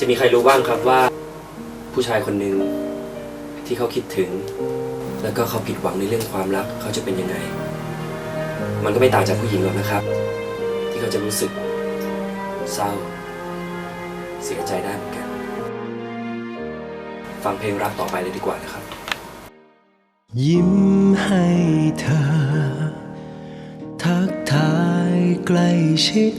จะมีใครรู้บ้างครับว่า ผู้ชายคนหนึ่งที่เขาคิดถึง แล้วก็เขาผิดหวังในเรื่องความรักเขาจะเป็นยังไง มันก็ไม่ต่างจากผู้หญิงหรอกนะครับ ที่เขาจะรู้สึกเศร้า เสียใจได้เหมือนกัน ฟังเพลงรักต่อไปเลยดีกว่านะครับ ยิ้มให้เธอ ทักทายใกล้ชิด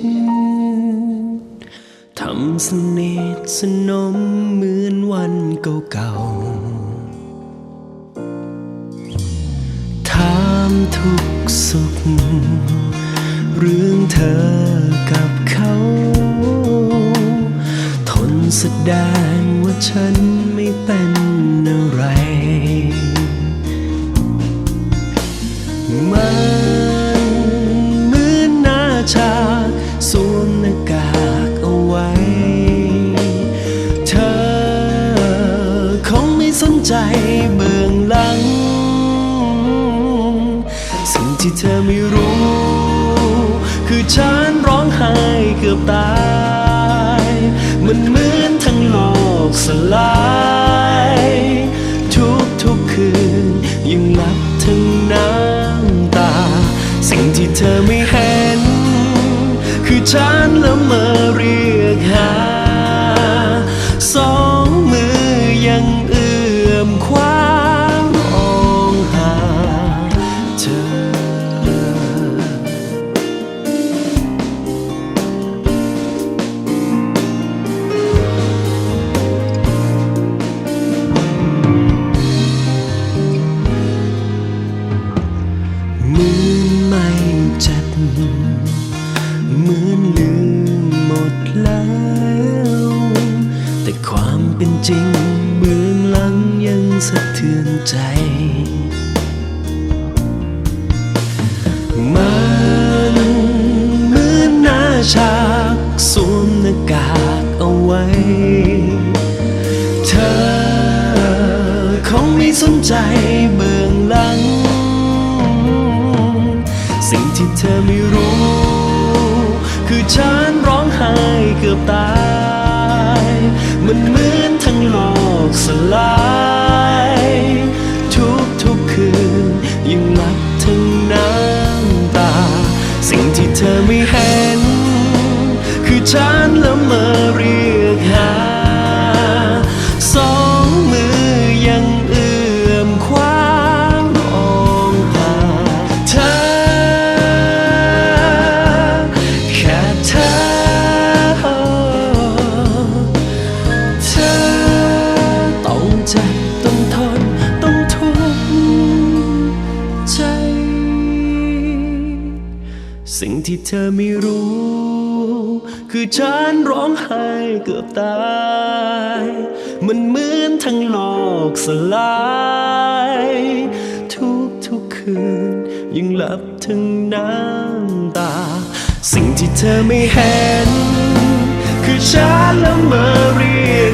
สนิทสนมเหมือนวันเก่าๆ ถามทุกสุข เรื่องเธอกับเขา ทนแสดงว่าฉันไม่เป็น เบื้องหลัง สิ่งที่เธอไม่รู้ คือฉันร้องไห้เกือบตาย มันเหมือนทั้งโลกสลาย ทุกทุกคืนยังหลับทั้งน้ำตา สิ่งที่เธอไม่เห็น คือฉันละเมอเรียกหา สองมือยังอื้อ เหมือนลืมหมดแล้ว แต่ความเป็นจริงเบื้องหลังยังสะเทือนใจ มันเหมือนหน้าฉากสวมหน้ากากเอาไว้ เธอคงไม่สนใจเบื้องหลัง สิ่งที่เธอไม่รู้ คือฉันร้องไห้เกือบตาย มันเหมือนทั้งโลกสลาย ทุกทุกคืนยังหลับทั้งน้ำตา สิ่งที่เธอไม่เห็น คือฉันละเมอเรียกหา สิ่งที่เธอไม่รู้ คือฉันร้องไห้เกือบตาย มันเหมือนทั้งโลกสลาย ทุกทุกคืนยังหลับทั้งน้ำตา สิ่งที่เธอไม่เห็น คือฉันละเมอเรียก